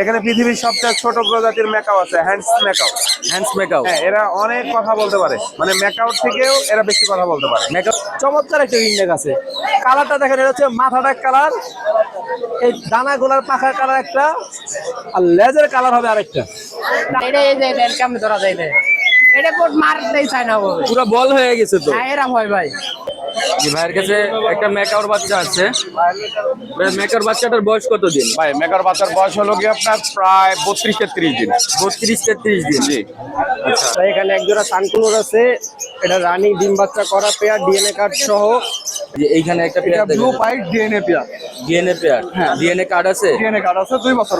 এখানে পৃথিবীর সবচেয়ে ছোট প্রজাতির মেকাও আছে হ্যান্ডস মেকাও হ্যান্ডস মেকআপ হ্যাঁ এরা অনেক কথা বলতে পারে। মানে মেকআউট থেকেও এরা বেশি কথা বলতে পারে। মেকআপ চমৎকার একটা রিংনেক আছে। কালারটা দেখেন এটা হচ্ছে মাথাটা কালার এই দানা গোলার পাখা কালার একটা আর লেজের কালার হবে আরেকটা। এটা এই যে কেমন ধরা যায় এটা এটা কোট মারতেই চায় না পুরো বল হয়ে গেছে তো। হ্যাঁ এরম হয় ভাই। জি ভাইয়ের কাছে একটা মেকাওর বাচ্চা আছে। মেকার বাচ্চাটার বয়স কত দিন ভাই মেকার বাচ্চার বয়স হলো কি আপনার প্রায় বত্রিশ তেত্রিশ দিন। বত্রিশ তেত্রিশ দিন। জি। তাই এখানে একজোড়া সানকুলোর আছে। এটা রানিং ডিম বাচ্চা করা পেয়ার ডিএনএ কার্ড সহ। যে এইখানে একটা pair blue white DNA pair. DNA pair. DNA card আছে? ডিএনএ কার্ড আছে দুই বছর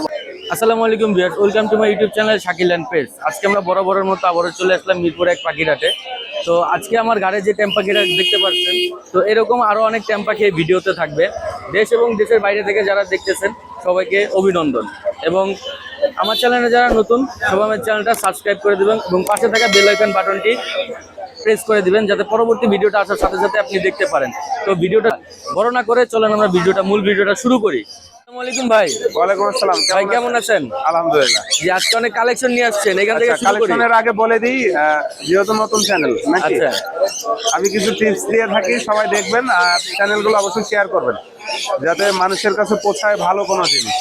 আসসালামু আলাইকুম viewers welcome to my YouTube channel Shakil and page আজকে আমরা বড় বরাবরের মতো আবারও চলে আসলাম মিরপুর এক পাখিরাটে তো আজকে আমার গাড়ি যে টেম্পাখিরা দেখতে পাচ্ছেন, তো এরকম আরও অনেক টেম্পাখি এই ভিডিওতে থাকবে। দেশ এবং দেশের বাইরে থেকে যারা দেখতেছেন, সবাইকে অভিনন্দন। এবং আমার চ্যানেলে যারা নতুন, সবাই আমার চ্যানেলটা সাবস্ক্রাইব করে দেবেন এবং পাশে থাকা বেল বাটনটি প্রেস করে দিবেন, যাতে পরবর্তী ভিডিওটা আসার সাথে সাথে আপনি দেখতে পারেন। তো ভিডিওটা বড় না করে চলেন আমরা ভিডিওটা, মূল ভিডিওটা শুরু করি। ভাই। ওয়ালাইকুম আসসালাম ভাই কেমন আছেন? আলহামদুলিল্লাহ। আজকে অনেক কালেকশন নিয়ে আসছেন এখান থেকে আচ্ছা শুরু করি। কালেকশনের আগে বলে দিই যেহেতু নতুন চ্যানেল নাকি? আমি কিছু টিপস দিয়ে থাকি সবাই দেখবেন আর চ্যানেলগুলো অবশ্যই শেয়ার করবেন। যাতে মানুষের কাছে পৌঁছায় ভালো কোনো জিনিস।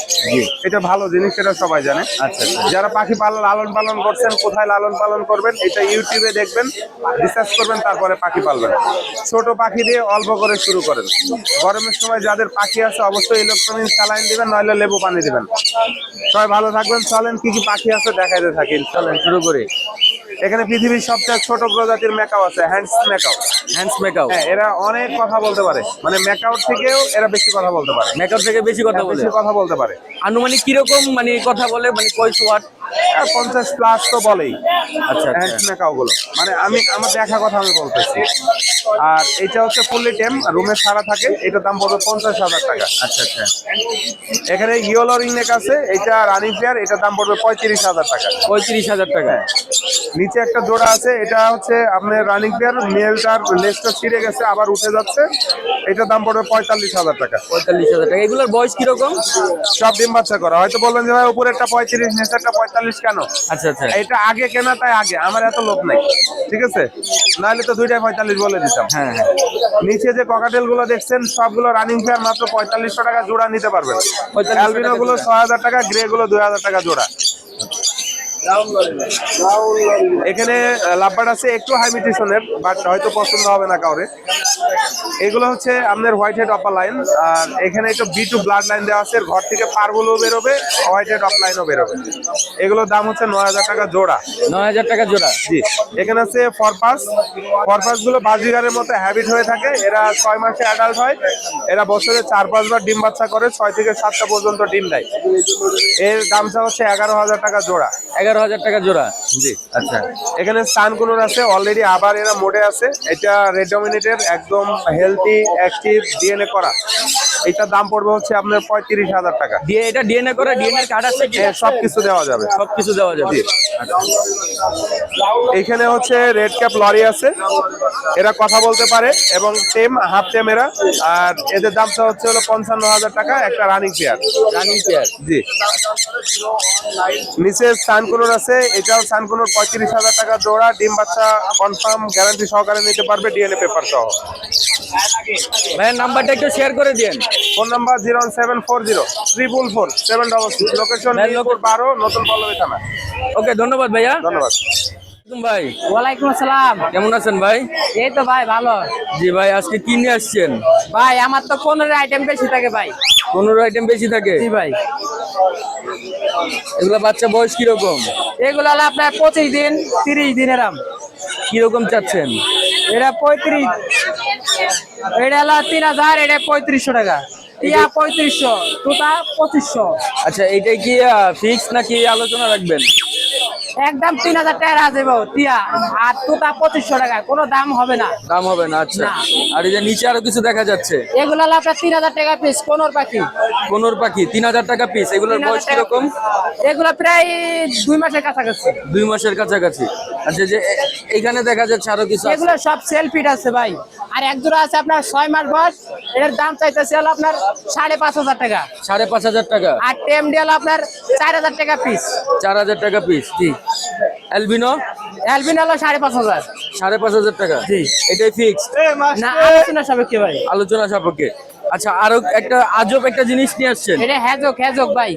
এটা ভালো জিনিস সেটা সবাই জানে। আচ্ছা আচ্ছা। যারা পাখি পালন লালন পালন করছেন কোথায় লালন পালন করবেন এটা ইউটিউবে দেখবেন রিসার্চ করবেন তারপরে পাখি পালবেন। ছোট পাখি দিয়ে অল্প করে শুরু করেন। গরমের সময় যাদের পাখি আছে অবশ্যই ইলেকট্রনিক স্যালাইন দিবেন নইলে লেবু পানি দিবেন। সবাই ভালো থাকবেন। চলেন কি কি পাখি আছে দেখাইতে থাকি চলেন শুরু করি। এখানে পৃথিবীর সবচেয়ে ছোট প্রজাতির মেকাও আছে হ্যান্ডস মেকাও হ্যান্ডস মেকআপ হ্যাঁ এরা অনেক কথা বলতে পারে। মানে মেকআউট থেকেও এরা বেশি কথা বলতে পারে। মেকআপ থেকে বেশি কথা বলে? বেশি কথা বলতে পারে। আনুমানিক কীরকম মানে কথা বলে? মানে কয়শো ওয়াট পঞ্চাশ প্লাস তো বলেই। আচ্ছা হ্যান্ডস আচ্ছা। মেকাও গুলো মানে আমি আমার দেখা কথা আমি বলতেছি। আর এটা হচ্ছে ফুললি টেম রুমে সারা থাকে। এটার দাম পড়বে পঞ্চাশ হাজার টাকা। আচ্ছা আচ্ছা। এখানে ইয়েলো রিং নেক আছে এটা রানিং পেয়ার এটার দাম পড়বে পঁয়ত্রিশ হাজার টাকা। পঁয়ত্রিশ হাজার টাকা। নিচে একটা জোড়া আছে এটা হচ্ছে আপনার রানিং পেয়ার মেলটার লেসটা ছিঁড়ে গেছে আবার উঠে যাচ্ছে। এটার দাম পড়বে পঁয়তাল্লিশ হাজার টাকা। পঁয়তাল্লিশ হাজার টাকা। এগুলোর বয়স কীরকম? সব ডিম বাচ্চা করা। হয়তো বলবেন যে ভাই উপরে একটা পঁয়ত্রিশ নিচে একটা পঁয়তাল্লিশ কেন? আচ্ছা আচ্ছা। এটা আগে কেনা তাই আগে। আমার এত লোক নাই। ঠিক আছে? নাহলে তো দুইটাই পঁয়তাল্লিশ বলে দিতাম। হ্যাঁ হ্যাঁ। নিচে যে ককাটেলগুলো দেখছেন সবগুলো রানিং ফেয়ার মাত্র পঁয়তাল্লিশশো টাকা জোড়া নিতে পারবেন। অ্যালবিনো গুলো ছয় হাজার টাকা গ্রে গুলো দুই হাজার টাকা জোড়া। এখানে লাভবার্ড আছে একটু হাই বাট হয়তো পছন্দ হবে না কাউরে। এগুলো হচ্ছে আপনার হোয়াইট হেড অপার লাইন আর এখানে একটু বি টু ব্লাড লাইন দেওয়া আছে ঘর থেকে পারগুলো বেরোবে হোয়াইট হেড অফ লাইনও বেরোবে। এগুলোর দাম হচ্ছে নয় হাজার টাকা জোড়া। নয় হাজার টাকা জোড়া। জি এখানে আছে ফরপাস ফরপাসগুলো বাজিগারের মতো হ্যাবিট হয়ে থাকে এরা ছয় মাসে অ্যাডাল্ট হয় এরা বছরে চার পাঁচবার ডিম বাচ্চা করে ছয় থেকে সাতটা পর্যন্ত ডিম দেয়। এর দামটা হচ্ছে এগারো হাজার টাকা জোড়া। এগারো হাজার টাকা জোড়া। জি আচ্ছা। এখানে স্টান কুনুর আছে অলরেডি আবার এরা মোডে আছে। এটা রেড ডমিনেটের একদম হেলদি অ্যাক্টিভ ডিএনএ করা। এটার দাম পড়বে হচ্ছে আপনার পঁয়ত্রিশ হাজার টাকা। দিয়ে এটা ডিএনএ করে ডিএনএ কার্ড আছে কি? সব কিছু দেওয়া যাবে। সব কিছু দেওয়া যাবে। এইখানে হচ্ছে রেড ক্যাপ লরি আছে। এরা কথা বলতে পারে এবং টেম হাফ টেম এরা। আর এদের দামটা হচ্ছে হলো পঞ্চান্ন হাজার টাকা একটা রানিং পেয়ার রানিং পেয়ার জি। নিচে সানকুনোর আছে। এটাও সানকুনোর পঁয়ত্রিশ হাজার টাকা জোড়া। ডিম বাচ্চা কনফার্ম গ্যারান্টি সহকারে নিতে পারবে ডিএনএ পেপার সহ। ভাইয়ের নাম্বারটা একটু শেয়ার করে দিন phone number zero one seven four zero triple four seven double six. Location বারো নতুন পল্লবী থানা। ওকে ধন্যবাদ ভাইয়া। ধন্যবাদ। ভাই। ওয়ালাইকুম আসসালাম। কেমন আছেন ভাই? এই তো ভাই ভালো। জি ভাই আজকে কি নিয়ে আসছেন? ভাই আমার তো পনেরো আইটেম বেশি থাকে ভাই। পনেরো আইটেম বেশি থাকে? জি ভাই। এগুলা বাচ্চা বয়স কীরকম? এগুলো হলো আপনার পঁচিশ দিন তিরিশ দিন এরাম কীরকম চাচ্ছেন? এটা পঁয়ত্রিশ। এটা হলো তিন হাজার এটা পঁয়ত্রিশশো টাকা। টিয়া পঁয়ত্রিশশো তুতা পঁচিশশো। আচ্ছা এইটাই কি ফিক্স নাকি আলোচনা রাখবেন? একদম তিন হাজার টাকা যাব টিয়া। আর তুতা পঁচিশশো টাকা কোনো দাম হবে না। দাম হবে না আচ্ছা। আর এই যে নিচে আরও কিছু দেখা যাচ্ছে? এগুলো হলো আপনার তিন হাজার টাকা পিস কোনোর পাখি। কোনোর পাখি তিন হাজার টাকা পিস এগুলোর তিন হাজার বয়স কীরকম? এগুলো প্রায় দুই মাসের কাছাকাছি। দুই মাসের কাছাকাছি। আচ্ছা যে এ- এইখানে দেখা যাচ্ছে আরও কিছু আছে। এগুলো সব সেলফিট আছে ভাই। আর এক জোড়া আছে আপনার ছয় মাস বয়স এর দাম চাইতেছে হলো আপনার সাড়ে পাঁচ হাজার টাকা। সাড়ে পাঁচ হাজার টাকা। আর টেম ডি হলো আপনার চার হাজার টাকা পিস চার হাজার টাকা পিস জি। অ্যালবিনো অ্যালবিন হলো সাড়ে পাঁচ হাজার। সাড়ে পাঁচ হাজার টাকা। জি। এটাই ফিক্স না আলোচনা সাপেক্ষে ভাই। আলোচনা সাপেক্ষে। আচ্ছা আরও একটা আজব একটা জিনিস নিয়ে আসছেন। এটা হ্যাজক হ্যাজক ভাই।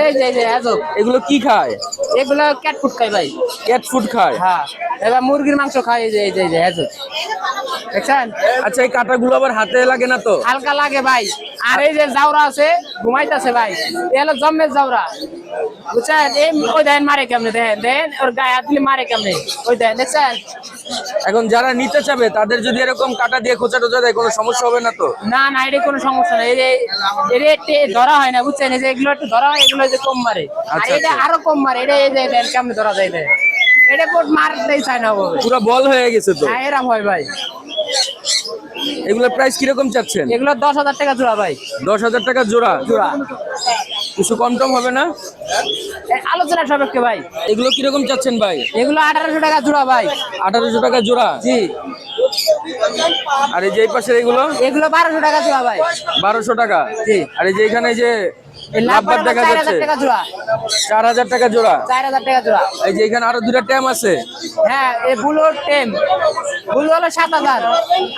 এই যে যে হ্যাজক এগুলো কি খায়? এগুলো ক্যাট ফুড খায় ভাই। ক্যাট ফুড খায়? হ্যাঁ এবার মুরগির মাংস খায় এই যে এই যে হ্যাজক দেখছেন? আচ্ছা এই কাঁটাগুলো আবার হাতে লাগে না তো? হালকা লাগে ভাই। আর এই যে জাউরা আছে ঘুমাইতেছে ভাই। এ হলো জম্মের জাউরা। বুঝছেন? এই ওই দেখেন মারে কেমনে? দেখেন দেখেন ওর গায়ে হাত দিলে মারে কেমনে? ওই দেখেন দেখছেন? এখন যারা নিতে চাবে তাদের যদি এরকম কাটা দিয়ে খোঁচা টোচা দেয় কোনো সমস্যা হবে না তো? না না এটা কোনো সমস্যা নেই। এই যে এটা একটু ধরা হয় না বুঝছেন? এই যে এগুলো একটু ধরা হয় এগুলো যে কম মারে। আর আচ্ছা, এটা আচ্ছা। আরও কম মারে। এটা এই যে দেখেন কেমনে ধরা যায় এটা কোট মারতেই চায় না পুরো বল হয়ে গেছে তো? হ্যাঁ এরম হয় ভাই। এগুলোর প্রাইস কীরকম চাচ্ছেন? এগুলো দশ হাজার টাকা জোড়া ভাই। দশ হাজার টাকা জোড়া? জোড়া। কিছু কম টম হবে না? আলোচনা সাপেক্ষে ভাই। এগুলো কীরকম চাচ্ছেন ভাই? এগুলো আঠারোশো টাকা জোড়া ভাই। আঠারোশো টাকা জোড়া? জি। আর এই যে পাশের এগুলো? এগুলো বারোশো টাকা জোড়া ভাই। বারোশো টাকা। জি। আর এই যে এখানে যে লাভবার লাভবার দেখা চার যাচ্ছে। হাজার টাকা জোড়া। চার হাজার টাকা জোড়া। চার হাজার টাকা জোড়া। এই যে এখানে আরও দুটা ট্যাম আছে। হ্যাঁ এই বুলো টেম। বুলো হলো সাত হাজার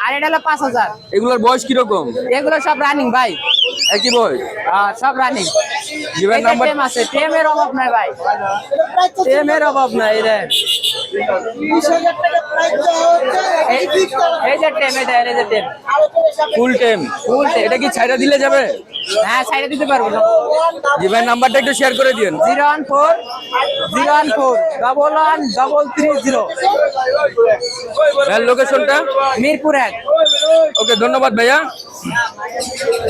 আর এটা হলো পাঁচ হাজার। এগুলোর বয়স কীরকম? এগুলো সব রানিং ভাই। একই বয়স? সব রানিং জীবন নাম্বার টেম আছে টেমের অভাব নাই ভাই। অভাব নাই এই যে টেম এটা এই যে টেম। ফুল টেম। Full এটা কি ছাইরা দিলে যাবে? হ্যাঁ সাইডে দিতে পারব না জীবন নাম্বারটা একটু শেয়ার করে দিন zero one four zero one four double one double three zero লোকেশনটা মিরপুর এক। ওকে ধন্যবাদ ভাইয়া।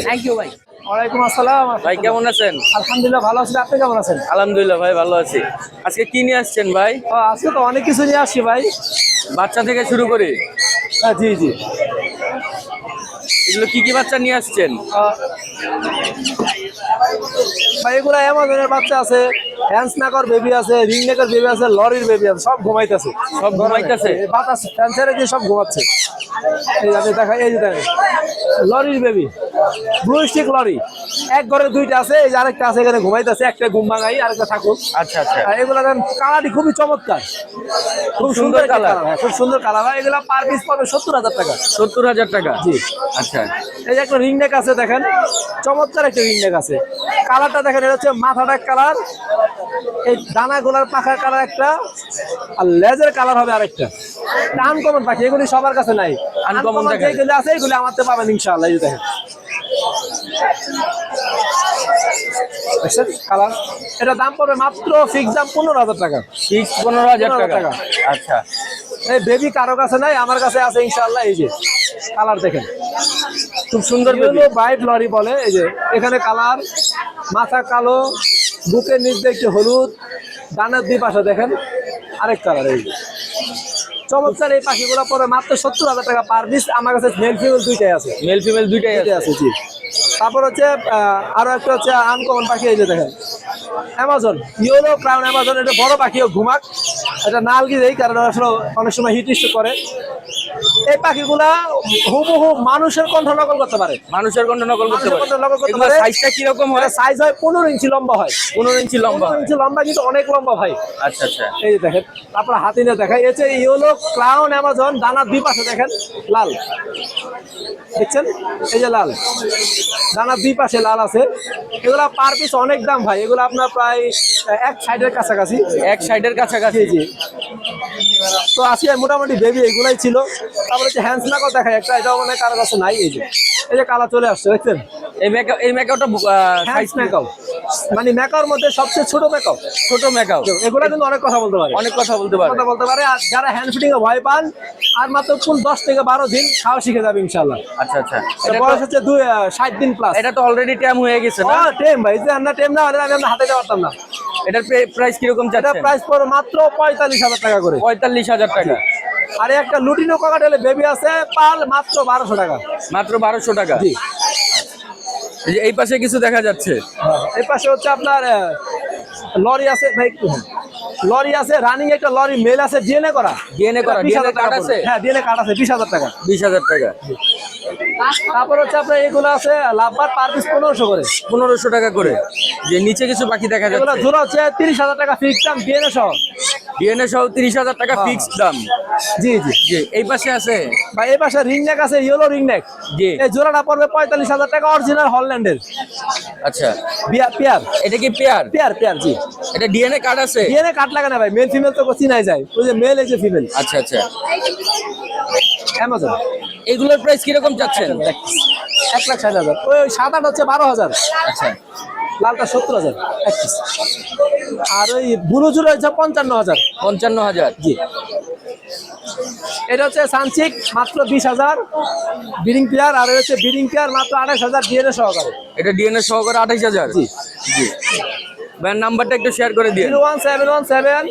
থ্যাংক ইউ ভাই। ওয়ালাইকুম আসসালাম। ভাই কেমন আছেন? আলহামদুলিল্লাহ ভালো আছি। আপনি কেমন আছেন? আলহামদুলিল্লাহ ভাই ভালো আছি। আজকে কি নিয়ে আসছেন ভাই? আজকে তো অনেক কিছু নিয়ে আসছি ভাই। বাচ্চা থেকে শুরু করি। হ্যাঁ, জি জি। এগুলো কি কি বাচ্চা নিয়ে আসছেন? ভাই এগুলো অ্যামাজনের বাচ্চা আছে হ্যান্সনাকর বেবি আছে রিং মেকার বেবি আছে লরির বেবি আছে সব ঘুমাইতেছে। সব ঘুমাইতেছে? বাতাস ফ্যান ছেড়ে দিয়ে সব ঘুমাচ্ছে। এই যে দেখা এই যে লরির বেবি ব্লু স্টিক লরি। এক ঘরে দুইটা আছে এই যে আরেকটা আছে এখানে ঘুমাইতেছে একটা ঘুম ভাঙাই আরেকটা থাকুক। আচ্ছা আচ্ছা। এগুলো দেখেন কালারটি খুবই চমৎকার। খুব সুন্দর কালার। হ্যাঁ খুব সুন্দর কালার। হয় এগুলো পার পিস পাবে সত্তর হাজার টাকা। সত্তর হাজার টাকা? জি। আচ্ছা। এই যে একটা রিং নেক আছে দেখেন। চমৎকার একটা রিং নেক আছে। কালারটা দেখেন এটা হচ্ছে মাথাটা কালার এই দানা গোলার পাখার কালার একটা আর লেজের কালার হবে আরেকটা। আনকমন পাখি এগুলি সবার কাছে নাই। আনকমন দেখা। যেগুলি আছে এগুলি আমার তো পাবেন ইনশাআল্লাহ এই দেখেন। কালার? এটা দাম পড়বে মাত্র ফিক্স দাম পনেরো হাজার টাকা। সিক্স পনেরো হাজার টাকা। আচ্ছা। এই বেবি কারও কাছে নাই আমার কাছে আছে ইনশাআল্লাহ এই যে কালার দেখেন। খুব সুন্দর বাইট লরি বলে এই যে এখানে কালার মাথা কালো বুকের নিচ দিয়ে একটু হলুদ ডানার দুই পাশে দেখেন আরেক কালার এই যে। চমৎকার এই পাখিগুলো পরে মাত্র সত্তর হাজার টাকা পার পিস আমার কাছে মেল ফিমেল দুইটাই আছে। মেল ফিমেল দুইটাই আছে জি। তারপর হচ্ছে আরও আরও একটা হচ্ছে আনকমন পাখি এই যে দেখেন। অ্যামাজন ইয়েলো ক্রাউন অ্যামাজন এটা বড় পাখিও ঘুমাক। এটা নালগি দেয় কারণ আসলে অনেক সময় হিট করে। এই পাখিগুলা হুবহু মানুষের কণ্ঠ নকল করতে পারে। মানুষের কণ্ঠ নকল করতে পারে। নকল করতে পারে। সাইজটা কীরকম হয়? সাইজ হয় পনেরো ইঞ্চি লম্বা হয়। পনেরো ইঞ্চি লম্বা পনেরো হয়। ইঞ্চি লম্বা কিন্তু অনেক লম্বা ভাই। আচ্ছা আচ্ছা। এই যে দেখেন তারপর হাতি নিয়ে দেখাই এছে ইয়েলো ক্লাউন অ্যামাজন দানার দুই পাশে দেখেন লাল। দেখছেন? এই যে লাল। দানার দুই পাশে লাল আছে। এগুলা পার পিস অনেক দাম ভাই। এগুলো আপনার প্রায় এক সাইডের কাছাকাছি। এক সাইডের কাছাকাছি। জি। তো আসি মোটামুটি বেবি এগুলাই ছিল। তারপরে হ্যান্ডস নাকও দেখায় একটা, এটাও মানে কারও কাছে নাই, এই যে। এই যে কালা চলে আসছে, দেখছেন? এই মেকআপ এই মেকআপটা হ্যান্ডস মেকআপ মানে মেকআর মধ্যে সবচেয়ে ছোট মেকআপ ছোট মেকআপ এগুলা কিন্তু অনেক কথা বলতে পারে। অনেক কথা বলতে পারে। কথা বলতে পারে আর যারা হ্যান্ড ফিটিং এ ভয় পান আর মাত্র কোন দশ থেকে বারো দিন খাওয়া শিখে যাবে ইনশাল্লাহ আচ্ছা আচ্ছা। এটা বয়স হচ্ছে দুই আহ, ষাট দিন প্লাস এটা তো অলরেডি ট্যাম হয়ে গেছে না? টেম ভাই যে আমরা টেম না হলে আমি হাতে পারতাম না। এটার প্রাইস কীরকম এটা প্রাইস পড়ে মাত্র পঁয়তাল্লিশ হাজার টাকা করে। পঁয়তাল্লিশ হাজার টাকা। আর একটা লুটিনো কাকাটেলে বেবি আছে পাল মাত্র বারোশো টাকা। মাত্র বারোশো টাকা। জি। এই পাশে কিছু দেখা যাচ্ছে। এই পাশে হচ্ছে আপনার লরি আছে ভাই লরি আছে রানিং একটা লরি মেল আছে ডিএনএ করা। DNA করা, 20,000 DNA কার্ড আছে? হ্যাঁ ডিএনএ কার্ড আছে বিশ হাজার টাকা। বিশ হাজার টাকা। তারপর হচ্ছে আপনার এগুলো আছে লাভবার পার পিস পনেরোশো করে। পনেরোশো টাকা করে। যে নিচে কিছু বাকি দেখা যাচ্ছে। এগুলো জোড়া হচ্ছে তিরিশ হাজার টাকা ফিক্স দাম বিএনএ সহ। ডিএনএ সহ তিরিশ হাজার টাকা ফিক্সড দাম। জি জি। জি এই পাশে আছে? বা এই পাশে রিং নেক আছে ইয়েলো রিং নেক জি। এই জোড়াটা পড়বে পঁয়তাল্লিশ হাজার টাকা অরিজিনাল হল্যান্ডের আচ্ছা। বিয়ার পেয়ার এটা কি পেয়ার পেয়ার পেয়ার জি। এটা ডিএনএ কার্ড আছে? ডিএনএ কাট লাগে না ভাই মেল ফিমেল তো চিনাই যায়। ওই যে মেল এই যে ফিমেল আচ্ছা আচ্ছা। অ্যামাজন এগুলোর প্রাইস কীরকম চাচ্ছেন? এক লাখ ষাট হাজার। ওই সাত আট হচ্ছে বারো হাজার। আচ্ছা। লালটা সত্তর হাজার এক। আর ওই জুড়ে হচ্ছে পঞ্চান্ন হাজার। পঞ্চান্ন হাজার। জি। এটা হচ্ছে সানসিক মাত্র বিশ হাজার। বিডিং পেয়ার আর হচ্ছে বিডিং পেয়ার মাত্র আঠাশ হাজার ডিএনএ সহকারে। এটা ডিএনএ সহকারে আঠাইশ হাজার? জি। জি। ভাইয়ের নাম্বারটা একটু শেয়ার করে zero one seven one seven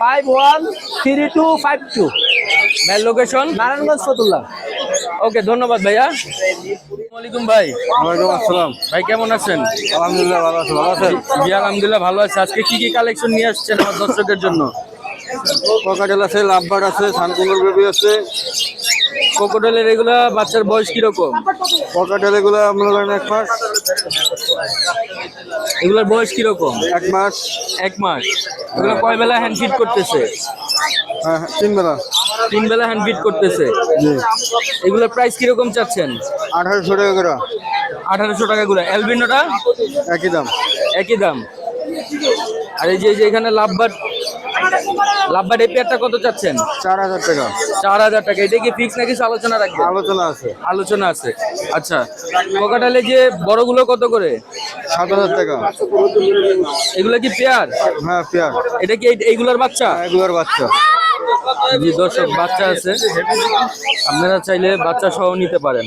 five one three two five two. ভাইয়ের লোকেশন নারায়ণগঞ্জ ফতুল্লাহ ওকে ধন্যবাদ ভাইয়া। ভাই। ওয়ালাইকুম আসসালাম। ভাই কেমন আছেন? আলহামদুলিল্লাহ ভালো আছি। ভালো আছেন? জি আলহামদুলিল্লাহ ভালো আছে। আজকে কি কি কালেকশন নিয়ে আসছেন আমার দর্শকের জন্য? পকাটেল আছে লাভবার্ড আছে সানকুনুর বেবি আছে। কোকোডেলের এগুলা বাচ্চার বয়স কীরকম? পকাটেল এগুলো মনে করেন এক মাস। এগুলার বয়স কীরকম? এক মাস। এক মাস। এগুলো কয় বেলা হ্যান্ড ফিট করতেছে? হ্যাঁ হ্যাঁ, তিন বেলা। তিন বেলা হ্যান্ড ফিট করতেছে। জি। এগুলোর প্রাইস কীরকম চাচ্ছেন? আঠারোশো টাকা করে। আঠারোশো টাকা গুলো অ্যালবিনোটা একই দাম। একই দাম। আর এই যে এই যে এখানে লাভবাট লাভবাট এই পেয়ারটা কত চাচ্ছেন? চার হাজার টাকা। চার হাজার টাকা। এটা কি ফিক্স নাকি আলোচনা রাখবেন আলোচনা আছে। আলোচনা আছে। আচ্ছা কোকাটালে যে বড়গুলো কত করে? সাত হাজার টাকা। এগুলো কি পেয়ার হ্যাঁ পেয়ার এটা কি এই- এইগুলোর বাচ্চা? এগুলোর বাচ্চা। জি দর্শক বাচ্চা আছে। আপনারা চাইলে বাচ্চা সহ নিতে পারেন।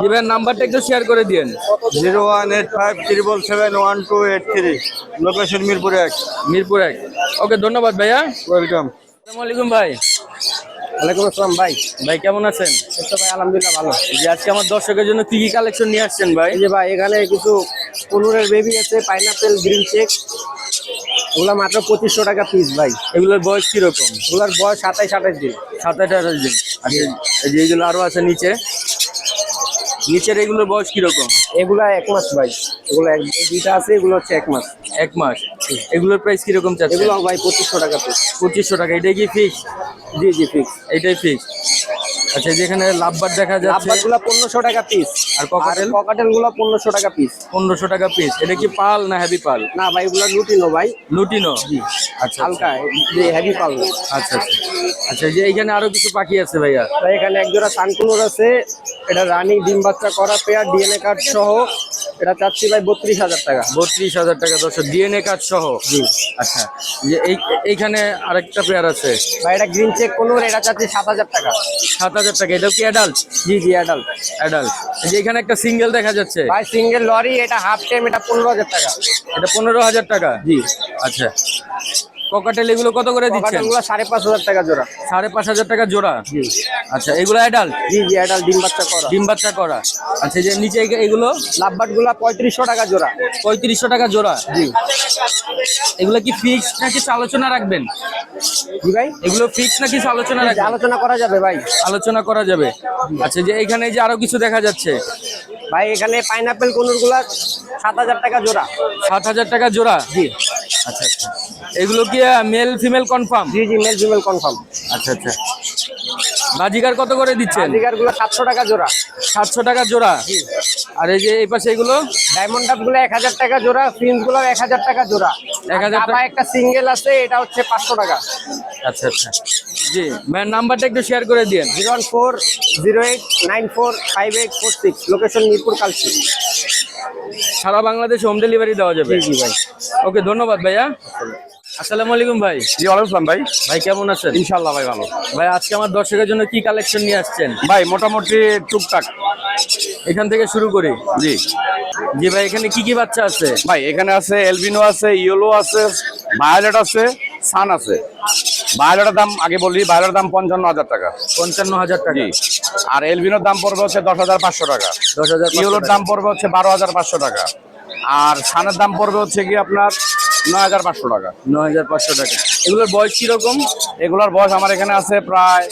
ভাইয়ের নাম্বারটা একটু শেয়ার করে দিন zero one eight five triple seven one two eight three location Mirpur এক। মিরপুর এক। ওকে ধন্যবাদ ভাইয়া। ওয়েলকাম। আসসালামু আলাইকুম ভাই। ওয়ালাইকুম আসসালাম ভাই। ভাই কেমন আছেন? তো ভাই আলহামদুলিল্লাহ ভালো। যে আজকে আমার দর্শকের জন্য কি কি কালেকশন নিয়ে আসছেন ভাই? এই যে ভাই এখানে কিছু পনেরের বেবি আছে পাইনাপেল গ্রিন চেক ওগুলো মাত্র পঁচিশশো টাকা পিস ভাই। এগুলোর বয়স কীরকম? ওগুলোর বয়স সাতাইশ আঠাইশ দিন। সাত আট আঠাশ দিন। এই যে এইগুলো আরও আছে নিচে নিচের এগুলোর বয়স কীরকম? এগুলা এক মাস ভাই। এগুলো এক দুইটা আছে এগুলো হচ্ছে এক মাস। এক মাস। এগুলোর প্রাইস কীরকম চাচ্ছে এগুলো ভাই পঁচিশশো টাকা পিস পঁচিশশো টাকা এটাই কি ফিক্স জি জি ফিক্স এটাই ফিক্স আচ্ছা যেখানে লাভবার দেখা যাচ্ছে। লাভবারগুলো পনেরোশো টাকা পিস আর? ককাটেলগুলো পনেরোশো টাকা পিস পনেরোশো টাকা পিস এটা কি পাল না হেভি পাল? না ভাই এগুলো লুটিনো ভাই। লুটিনো? আচ্ছা হালকা যে হেভি পাল। আচ্ছা আচ্ছা। আচ্ছা যে এইখানে আরও কিছু পাখি আছে ভাইয়া? ভাই এখানে এক জোড়া সানকুনোর আছে। এটা রানিং ডিম বাচ্চা করা পেয়ার ডিএনএ কার্ড সহ। এটা চাচ্ছি ভাই বত্রিশ হাজার টাকা। বত্রিশ হাজার টাকা দশ ডিএনএ কার্ড সহ? জি। আচ্ছা যে এই এইখানে আরেকটা পেয়ার আছে। ভাই এটা গ্রিন চেক কোনোর এটা চাচ্ছি সাত হাজার টাকা। সাত হাজার হাজার টাকা এটাও কি অ্যাডাল্ট জি জি অ্যাডাল্ট অ্যাডাল্ট এখানে একটা সিঙ্গেল দেখা যাচ্ছে। ভাই সিঙ্গেল লরি এটা হাফ টাইম এটা পনেরো হাজার টাকা। এটা পনেরো হাজার টাকা? জি। আচ্ছা। ককাটেল এগুলো কত করে দিচ্ছেন? গুলো সাড়ে পাঁচ হাজার টাকা জোড়া। সাড়ে পাঁচ হাজার টাকা জোড়া? জি। আচ্ছা এগুলো অ্যাডাল্ট জি জি অ্যাডাল্ট ডিম বাচ্চা করা। ডিম বাচ্চা করা। আচ্ছা যে নিচে এগুলো? লাভবাটগুলা পঁয়ত্রিশশো টাকা জোড়া। পঁয়ত্রিশশো টাকা জোড়া। জি। এগুলো কি ফিক্স নাকি আলোচনা রাখবেন? জি ভাই। এগুলো ফিক্স নাকি আলোচনা রাখবেন? আলোচনা করা যাবে ভাই। আলোচনা করা যাবে। আচ্ছা যে এখানে যে আরও কিছু দেখা যাচ্ছে? ভাই এখানে পাইনাপেল সাত হাজার টাকা জোড়া। সাত হাজার টাকা জোড়া? জি। আচ্ছা আচ্ছা। এগুলো কি মেল ফিমেল কনফার্ম জি জি মেল ফিমেল কনফার্ম আচ্ছা আচ্ছা। বাজিকার কত করে দিচ্ছেন? আদিকারগুলো সাতশো টাকা জোড়া। সাতশো টাকা জোড়া? আর এই যে এই পাশে এগুলো? ডায়মন্ড ডাবগুলো এক হাজার টাকা জোড়া ফিন্সগুলো এক হাজার টাকা জোড়া। 1000 আর দাবা একটা সিঙ্গেল আছে এটা হচ্ছে পাঁচশো টাকা। আচ্ছা আচ্ছা। জি ম্যাম নাম্বারটা একটু শেয়ার করে দিন zero one four zero eight nine four five eight four six location Mirpur Kalshi. সারা বাংলাদেশে হোম ডেলিভারি দেওয়া যাবে। জি জি ভাই। ওকে ধন্যবাদ ভাইয়া। আসসালামু আলাইকুম ভাই। জি ওয়ালাইকুম ভাই। ভাই কেমন আছেন? ইনশাল্লাহ ভাই ভালো। ভাই আজকে আমার দর্শকের জন্য কি কালেকশন নিয়ে আসছেন? ভাই মোটামুটি টুকটাক। এখান থেকে শুরু করি? জি। জি ভাই এখানে কি কি বাচ্চা আছে? ভাই এখানে আছে এলবিনো আছে ইয়েলো আছে ভায়োলেট আছে সান আছে। ভায়োলেটের দাম আগে বলি ভায়োলেটের দাম পঞ্চান্ন হাজার টাকা। পঞ্চান্ন হাজার টাকা। আর এলবিনোর দাম পড়বে হচ্ছে দশ হাজার পাঁচশো টাকা। দশ হাজার ইয়েলোর দাম পড়বে হচ্ছে বারো হাজার পাঁচশো টাকা। আর সানের দাম পড়বে হচ্ছে কি আপনার নয় হাজার পাঁচশো টাকা। নয় হাজার পাঁচশো টাকা। এগুলোর বয়স কীরকম? এগুলোর বয়স আমার এখানে আছে প্রায়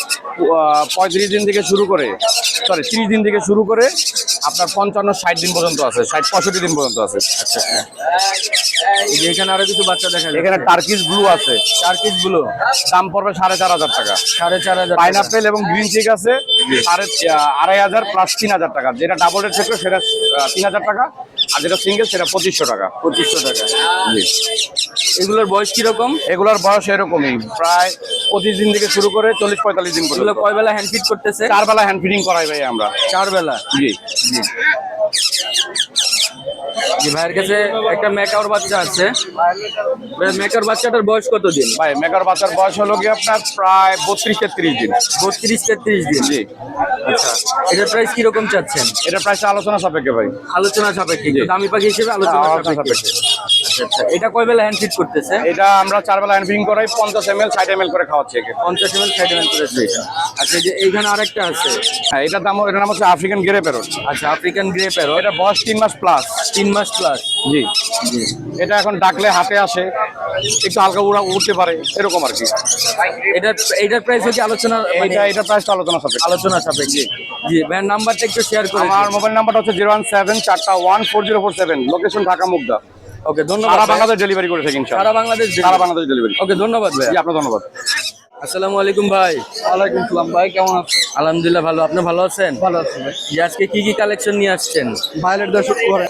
পঁয়ত্রিশ দিন থেকে শুরু করে সরি ত্রিশ দিন থেকে শুরু করে আপনার পঞ্চান্ন ষাট দিন পর্যন্ত আছে ষাট পঁয়ষট্টি দিন পর্যন্ত আছে। যে এখানে আরও কিছু বাচ্চা দেখা এখানে টার্কিশ ব্লু আছে। টার্কিশগুলো দাম পড়বে সাড়ে চার হাজার টাকা। সাড়ে চার হাজার। পাইনাপেল এবং গ্রিন চিক আছে সাড়ে আড়াই হাজার প্লাস তিন হাজার টাকা। যেটা ডাবল রেট থাকবে সেটা তিন হাজার টাকা। আর যেটা সিঙ্গেল সেটা পঁচিশশো টাকা। পঁচিশশো টাকা। এগুলোর বয়স কীরকম? এগুলোর বয়স এরকমই। প্রায় পঁচিশ দিন থেকে শুরু করে চল্লিশ পঁয়তাল্লিশ দিন এগুলো কয় বেলা হ্যান্ড ফিট করতেছে? চার বেলা হ্যান্ড ফিটিং করাই ভাই আমরা। চার বেলা জি। জি। যে ভাইয়ের কাছে একটা মেকাওর বাচ্চা আছে। মেকার বাচ্চাটার বয়স কত দিন ভাই মেকার বাচ্চার বয়স হলো কি আপনার প্রায় বত্রিশ তেত্রিশ দিন। বত্রিশ তেত্রিশ দিন। জি। আচ্ছা এটার প্রাইস কীরকম চাচ্ছেন? এটা প্রাইস আলোচনা সাপেক্ষে ভাই। আলোচনা সাপেক্ষে দামি পাখি হিসেবে আলোচনা হ্যাঁ, সাপেক্ষে। আচ্ছা আচ্ছা এটা কয় বেলা হ্যান্ড ফিট করতেছে? এটা আমরা চার বেলা হ্যান্ড ফিডিং করাই পঞ্চাশ এম এল ষাট এম এল করে খাওয়াচ্ছি একে। পঞ্চাশ এমএল ষাট এমএল করেছে আচ্ছা যে এইখানে আরেকটা আছে। হ্যাঁ এটার দাম এটার নাম হচ্ছে আফ্রিকান গেরে প্যারট আচ্ছা আফ্রিকান গ্রে প্যারো এটা বয়স তিন মাস প্লাস তিন মাস প্লাস জি জি। এটা এখন ডাকলে হাতে আসে একটু হালকা উড়া উঠতে পারে এরকম আর কি। এটার এটার প্রাইস হচ্ছে আলোচনা এটা এটা প্রাইস আলোচনা সাপেক্ষে। আলোচনা সাপেক্ষে। জি। ভাইয়ের নাম্বারটা একটু শেয়ার করে আমার মোবাইল নাম্বারটা হচ্ছে জিরো ওয়ান সেভেন চারটা one four zero four seven location Dhaka Mugda. Okay ধন্যবাদ সারা বাংলাদেশ ডেলিভারি করে থাকি ইনশাআল্লাহ। সারা বাংলাদেশ সারা বাংলাদেশ ডেলিভারি ওকে ধন্যবাদ ভাই। জি আপনার ধন্যবাদ। আসসালামু আলাইকুম ভাই। ওয়ালাইকুম সালাম ভাই কেমন আছেন? আলহামদুলিল্লাহ ভালো। আপনি ভালো আছেন? ভালো আছি ভাই। যে আজকে কি কি কালেকশন নিয়ে আসছেন? ভায়োলেট দর্শক করে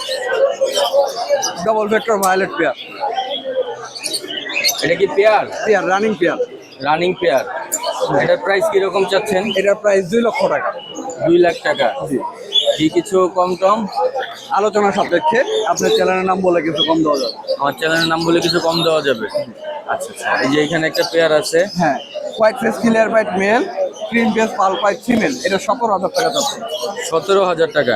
ডবল ভেক্টর ভায়োলেট পেয়ার। এটা কি pair? Pair running pair. Running pair. এটার প্রাইস কীরকম চাচ্ছেন? এটার প্রাইস দুই লক্ষ টাকা। দুই লাখ টাকা। কি কিছু কম টম? আলোচনা সাপেক্ষে আপনার চ্যানেলের নাম বলে কিছু কম দেওয়া যাবে। আমার চ্যানেলের নাম বলে কিছু কম দেওয়া যাবে? আচ্ছা আচ্ছা। এই যে এখানে একটা পেয়ার আছে। হ্যাঁ white face clear white male cream face পাল হোয়াইট ফিমেল এটা সতেরো হাজার টাকা যাচ্ছে। সতেরো হাজার টাকা।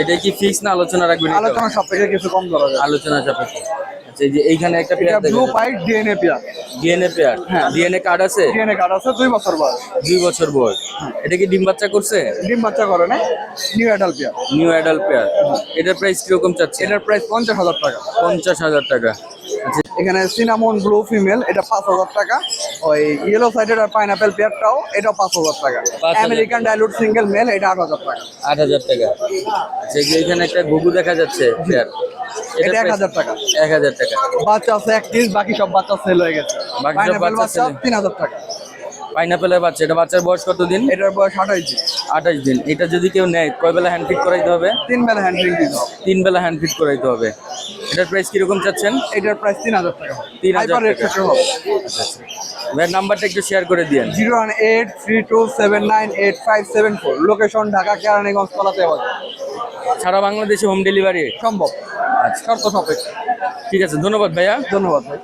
এটা কি ফিক্স না আলোচনা রাখবেন আলোচনা সাপেক্ষে কিছু কম দেওয়া যাবে আলোচনা সাপেক্ষে। আচ্ছা এই যে এইখানে একটা এটা pair blue white DNA pair DNA pair হ্যাঁ। ডিএনএ কার্ড আছে? ডিএনএ কার্ড আছে দুই বছর বয়স। দুই বছর বয়স। এটা কি ডিম বাচ্চা করছে? ডিম বাচ্চা করে না new adult pair new adult pair এটার প্রাইস কীরকম চাচ্ছে? এটার প্রাইস পঞ্চাশ হাজার টাকা। পঞ্চাশ হাজার টাকা। এখানে সিনামন ব্লু ফিমেল এটা পাঁচ হাজার টাকা। ওই ইয়েলো সাইডের আর পাইনাপেল পেয়ারটাও এটাও পাঁচ হাজার টাকা। আমেরিকান ডাইলুট সিঙ্গেল মেল এটা আট হাজার টাকা। আট হাজার টাকা। আচ্ছা যে এখানে একটা ঘুঘু দেখা যাচ্ছে এটা এক হাজার টাকা। এক হাজার টাকা। বাচ্চা আছে এক পিস বাকি সব বাচ্চা সেল হয়ে গেছে। বাকি সব বাচ্চা টাকা। পাইনাপেলের বাচ্চা এটা বাচ্চার বয়স কত দিন? এটার বয়স আঠাইশ দিন। আঠাশ দিন। এটা যদি কেউ নেয় কয় বেলা হ্যান্ড ফিট করাইতে হবে? তিন বেলা দিতে হবে। তিন বেলা হ্যান্ড ফিট করাইতে হবে। এটার প্রাইস কীরকম চাচ্ছেন? এটার প্রাইস তিন হাজার টাকা। তিন হাজার হাইপার রেট ভাইয়ের নাম্বারটা একটু শেয়ার করে zero one eight three two seven nine eight five seven four. Location Dhaka Keraniganj কলাতে বাজার সারা বাংলাদেশে হোম ডেলিভারি সম্ভব। শর্ত সাপেক্ষে ঠিক আছে ধন্যবাদ ভাইয়া। ধন্যবাদ ভাই।